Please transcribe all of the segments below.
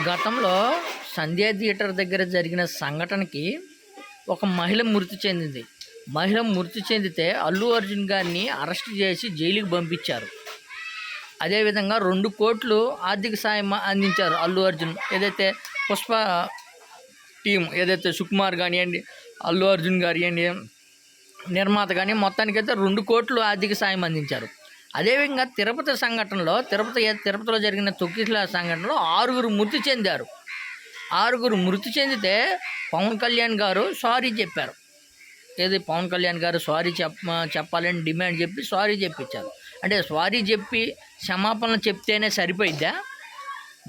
గతంలో సంధ్యా థియేటర్ దగ్గర జరిగిన సంఘటనకి ఒక మహిళ మృతి చెందింది. మహిళ మృతి చెందితే అల్లు అర్జున్ గారిని అరెస్ట్ చేసి జైలుకి పంపించారు. అదేవిధంగా రెండు కోట్లు ఆర్థిక సాయం అందించారు అల్లు అర్జున్. ఏదైతే పుష్ప టీం ఏదైతే సుకుమార్ కానివ్వండి అల్లు అర్జున్ కానివ్వండి నిర్మాత కానీ మొత్తానికైతే రెండు కోట్లు ఆర్థిక సాయం అందించారు. అదేవిధంగా తిరుపతి సంఘటనలో తిరుపతి తిరుపతిలో జరిగిన తొక్కిసల సంఘటనలో ఆరుగురు మృతి చెందారు. ఆరుగురు మృతి చెందితే పవన్ కళ్యాణ్ గారు సారీ చెప్పారు. ఏది పవన్ కళ్యాణ్ గారు సారీ చెప్ప చెప్పాలని డిమాండ్ చెప్పి సారీ చెప్పించారు. అంటే సారీ చెప్పి క్షమాపణ చెప్తేనే సరిపోయిద్దా?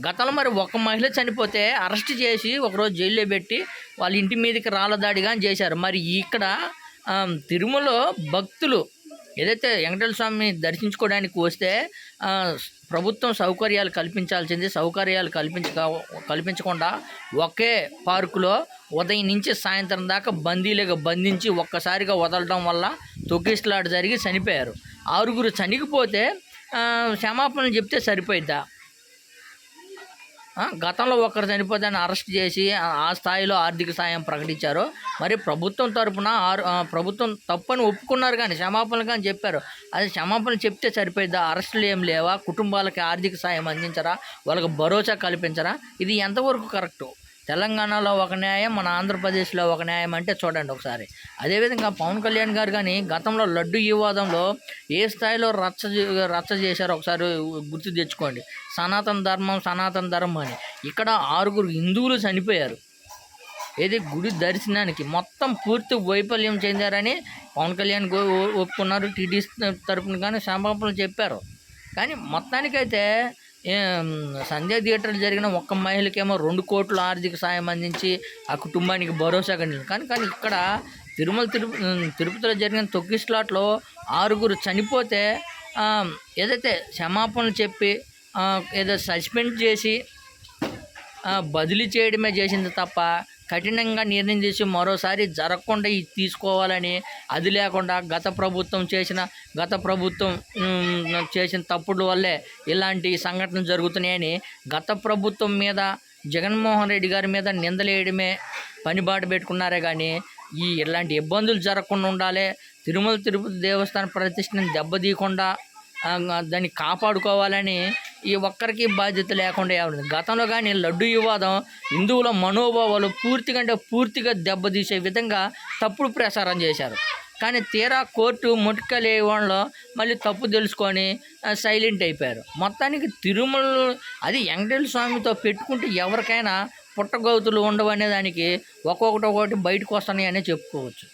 గతంలో మరి ఒక మహిళ చనిపోతే అరెస్ట్ చేసి ఒకరోజు జైల్లో పెట్టి వాళ్ళ ఇంటి మీదకి రాళ్ళ దాడిగా చేశారు. మరి ఇక్కడ తిరుమల తిరుమలలో భక్తులు ఏదైతే వెంకటేశ్వర స్వామిని దర్శించుకోవడానికి వస్తే ప్రభుత్వం సౌకర్యాలు కల్పించాల్సింది సౌకర్యాలు కల్పించక కల్పించకుండా ఒకే పార్కులో ఉదయం నుంచి సాయంత్రం దాకా బందీలుగా బంధించి ఒక్కసారిగా వదలడం వల్ల తొక్కిసలాట జరిగి చనిపోయారు. ఆరుగురు చనిపోతే క్షమాపణలు చెప్తే సరిపోయిద్దా? గతంలో ఒకరు చనిపోతే అరెస్ట్ చేసి ఆ స్థాయిలో ఆర్థిక సాయం ప్రకటించారు. మరి ప్రభుత్వం తరపున ఆరు ప్రభుత్వం తప్పని ఒప్పుకున్నారు కానీ క్షమాపణలు కానీ చెప్పారు. అది క్షమాపణ చెప్తే సరిపోయిద్దా? అరెస్టులు ఏం లేవా? కుటుంబాలకి ఆర్థిక సాయం అందించరా? వాళ్ళకి భరోసా కల్పించరా? ఇది ఎంతవరకు కరెక్టు? తెలంగాణలో ఒక న్యాయం మన ఆంధ్రప్రదేశ్లో ఒక న్యాయం అంటే చూడండి ఒకసారి. అదేవిధంగా పవన్ కళ్యాణ్ గారు కానీ గతంలో లడ్డు వివాదంలో ఏ స్థాయిలో రచ్చ రచ్చ చేశారో ఒకసారి గుర్తు తెచ్చుకోండి. సనాతన ధర్మం సనాతన ధర్మం అని. ఇక్కడ ఆరుగురు హిందువులు చనిపోయారు. ఏది గుడి దర్శనానికి మొత్తం పూర్తి వైఫల్యం చెందారని పవన్ కళ్యాణ్ ఒప్పుకున్నారు. టీడీ తరపున కానీ క్షమాపణలు చెప్పారు. కానీ మొత్తానికైతే సంధ్యా థియేటర్లు జరిగిన ఒక్క మహిళకేమో రెండు కోట్ల ఆర్థిక సాయం అందించి ఆ కుటుంబానికి భరోసా కలిగింది కానీ కానీ ఇక్కడ తిరుమల తిరుపతి తిరుపతిలో జరిగిన తొక్కిస్లాట్లో ఆరుగురు చనిపోతే ఏదైతే క్షమాపణలు చెప్పి ఏదో సస్పెండ్ చేసి బదిలీ చేయడమే చేసింది తప్ప కఠినంగా నిర్ణయం చేసి మరోసారి జరగకుండా తీసుకోవాలని అది లేకుండా గత ప్రభుత్వం చేసిన గత ప్రభుత్వం చేసిన తప్పుల వల్లే ఇలాంటి సంఘటనలు జరుగుతున్నాయని గత ప్రభుత్వం మీద జగన్మోహన్ రెడ్డి గారి మీద నిందలేయడమే పనిబాటు పెట్టుకున్నారే కానీ ఈ ఇలాంటి ఇబ్బందులు జరగకుండా ఉండాలి. తిరుమల తిరుపతి దేవస్థాన ప్రతిష్టని దెబ్బతీయకుండా దాన్ని కాపాడుకోవాలని ఈ ఒక్కరికి బాధ్యత లేకుండా ఏమైంది గతంలో కానీ లడ్డు వివాదం హిందువుల మనోభావాలు పూర్తిగా అంటే పూర్తిగా దెబ్బతీసే విధంగా తప్పుడు ప్రసారం చేశారు. కానీ తీరా కోర్టు ముట్టుకలేవడంలో మళ్ళీ తప్పు తెలుసుకొని సైలెంట్ అయిపోయారు. మొత్తానికి తిరుమల అది వెంకటేశ్వర స్వామితో పెట్టుకుంటే ఎవరికైనా పుట్టగౌతులు ఉండవనే దానికి ఒక్కొక్కటి ఒక్కొక్కటి బయటకు వస్తున్నాయనే చెప్పుకోవచ్చు.